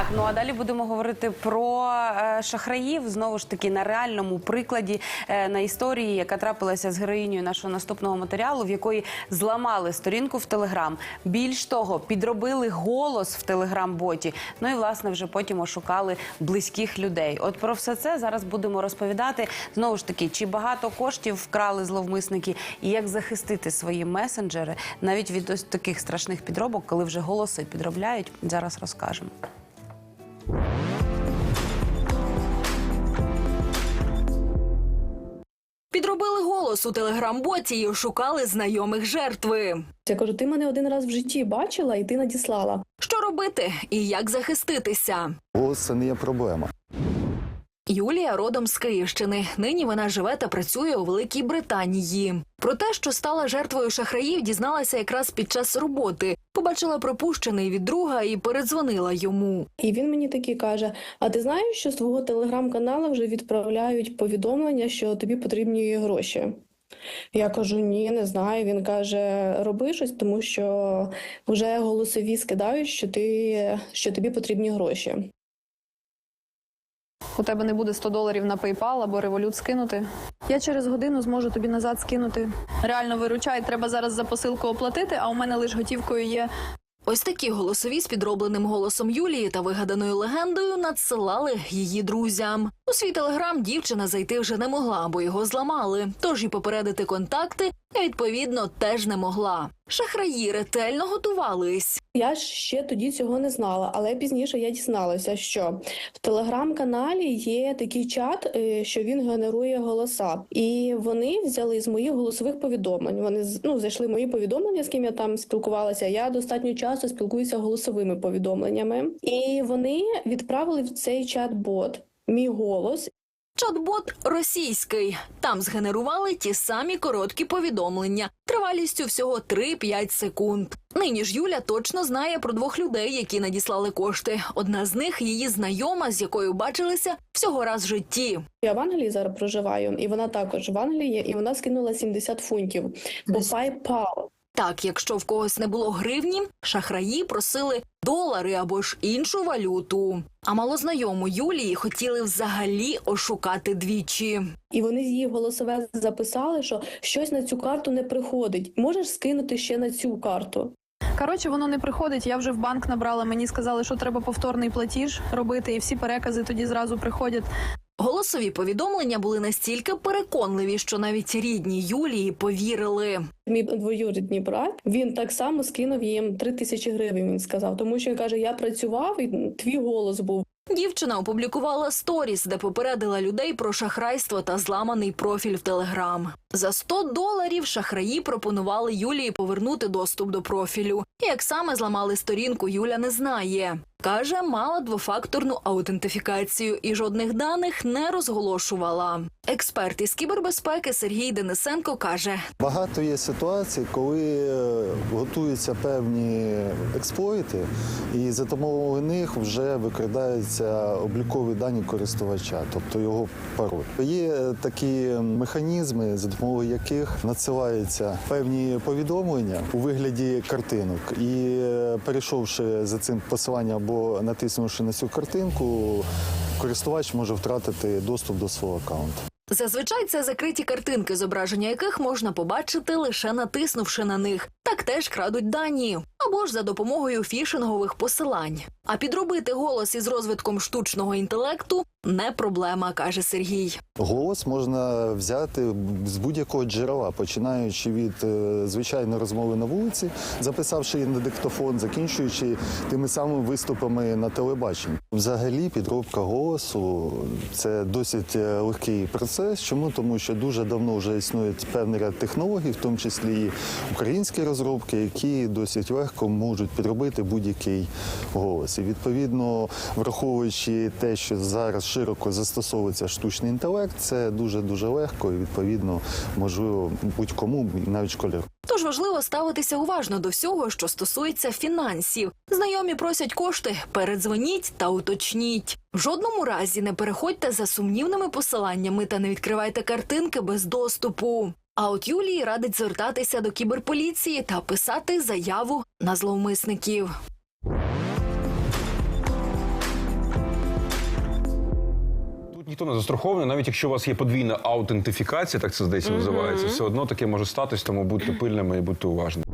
Так, ну а далі будемо говорити про е, шахраїв знову ж таки на реальному прикладі е, на історії, яка трапилася з героїнею нашого наступного матеріалу, в якої зламали сторінку в Телеграм. Більш того, підробили голос в Телеграм-боті. Ну і власне вже потім ошукали близьких людей. От про все це зараз будемо розповідати. Знову ж таки, чи багато коштів вкрали зловмисники, і як захистити свої месенджери навіть від ось таких страшних підробок, коли вже голоси підробляють. Зараз розкажемо. Підробили голос у телеграм-боті і ошукали знайомих жертви. Я кажу, ти мене один раз в житті бачила і ти надіслала. Що робити і як захиститися? Голос це не є проблема. Юлія родом з Київщини. Нині вона живе та працює у Великій Британії. Про те, що стала жертвою шахраїв, дізналася якраз під час роботи. Побачила пропущений від друга і передзвонила йому. І він мені такий каже: А ти знаєш, що з твого телеграм-каналу вже відправляють повідомлення, що тобі потрібні гроші? Я кажу, ні, не знаю. Він каже, роби щось, тому що вже голосові скидають, що ти що тобі потрібні гроші. У тебе не буде 100 доларів на PayPal або револют скинути. Я через годину зможу тобі назад скинути. Реально виручай, треба зараз за посилку оплатити, а у мене лише готівкою є. Ось такі голосові з підробленим голосом Юлії та вигаданою легендою надсилали її друзям. У свій телеграм дівчина зайти вже не могла, бо його зламали. Тож і попередити контакти відповідно теж не могла. Шахраї ретельно готувались. Я ще тоді цього не знала, але пізніше я дізналася, що в телеграм-каналі є такий чат, е, що він генерує голоса, і вони взяли з моїх голосових повідомлень. Вони ну, зайшли мої повідомлення, з ким я там спілкувалася. Я достатньо часто спілкуюся голосовими повідомленнями, і вони відправили в цей чат-бот мій голос Чат-бот російський. Там згенерували ті самі короткі повідомлення тривалістю всього 3-5 секунд. Нині ж Юля точно знає про двох людей, які надіслали кошти. Одна з них її знайома, з якою бачилися всього раз в житті. Я в Англії зараз проживаю, і вона також в Англії, і вона скинула 70 фунтів по PayPal. Так, якщо в когось не було гривні, шахраї просили долари або ж іншу валюту. А малознайому Юлії хотіли взагалі ошукати двічі. І вони з її голосове записали, що щось на цю карту не приходить. Можеш скинути ще на цю карту. Коротше, воно не приходить. Я вже в банк набрала. Мені сказали, що треба повторний платіж робити, і всі перекази тоді зразу приходять. Голосові повідомлення були настільки переконливі, що навіть рідні Юлії повірили. Мій двоюрідний брат він так само скинув їм 3 тисячі гривень. Він сказав, тому що він каже: Я працював, і твій голос був. Дівчина опублікувала сторіс, де попередила людей про шахрайство та зламаний профіль в Телеграм. За 100 доларів шахраї пропонували Юлії повернути доступ до профілю. Як саме зламали сторінку, Юля не знає. Каже, мала двофакторну аутентифікацію і жодних даних не розголошувала. Експерт із кібербезпеки Сергій Денисенко каже: Багато є ситуацій, коли е, готуються певні експлойти, і за допомогою них вже викрадаються облікові дані користувача, тобто його пароль. Є такі механізми, за допомогою яких надсилаються певні повідомлення у вигляді картинок, і е, перейшовши за цим посиланням або натиснувши на цю картинку, користувач може втратити доступ до свого аккаунту. Зазвичай це закриті картинки, зображення яких можна побачити лише натиснувши на них. Так теж крадуть дані або ж за допомогою фішингових посилань. А підробити голос із розвитком штучного інтелекту не проблема, каже Сергій. Голос можна взяти з будь-якого джерела, починаючи від е, звичайної розмови на вулиці, записавши її на диктофон, закінчуючи тими самими виступами на телебаченні. Взагалі, підробка голосу це досить е, легкий процес. Чому? Тому що дуже давно вже існують певний ряд технологій, в тому числі і українські розробки, які досить легко можуть підробити будь-який голос. І відповідно, враховуючи те, що зараз широко застосовується штучний інтелект, це дуже дуже легко і відповідно можливо будь-кому, навіть школяру. Тож важливо ставитися уважно до всього, що стосується фінансів. Знайомі просять кошти, передзвоніть та уточніть. В жодному разі не переходьте за сумнівними посиланнями та не відкривайте картинки без доступу. А от Юлії радить звертатися до кіберполіції та писати заяву на зловмисників. Ніхто не застрахований, навіть якщо у вас є подвійна аутентифікація, так це здається називається, все одно таке може статись, тому будьте пильними і будьте уважними.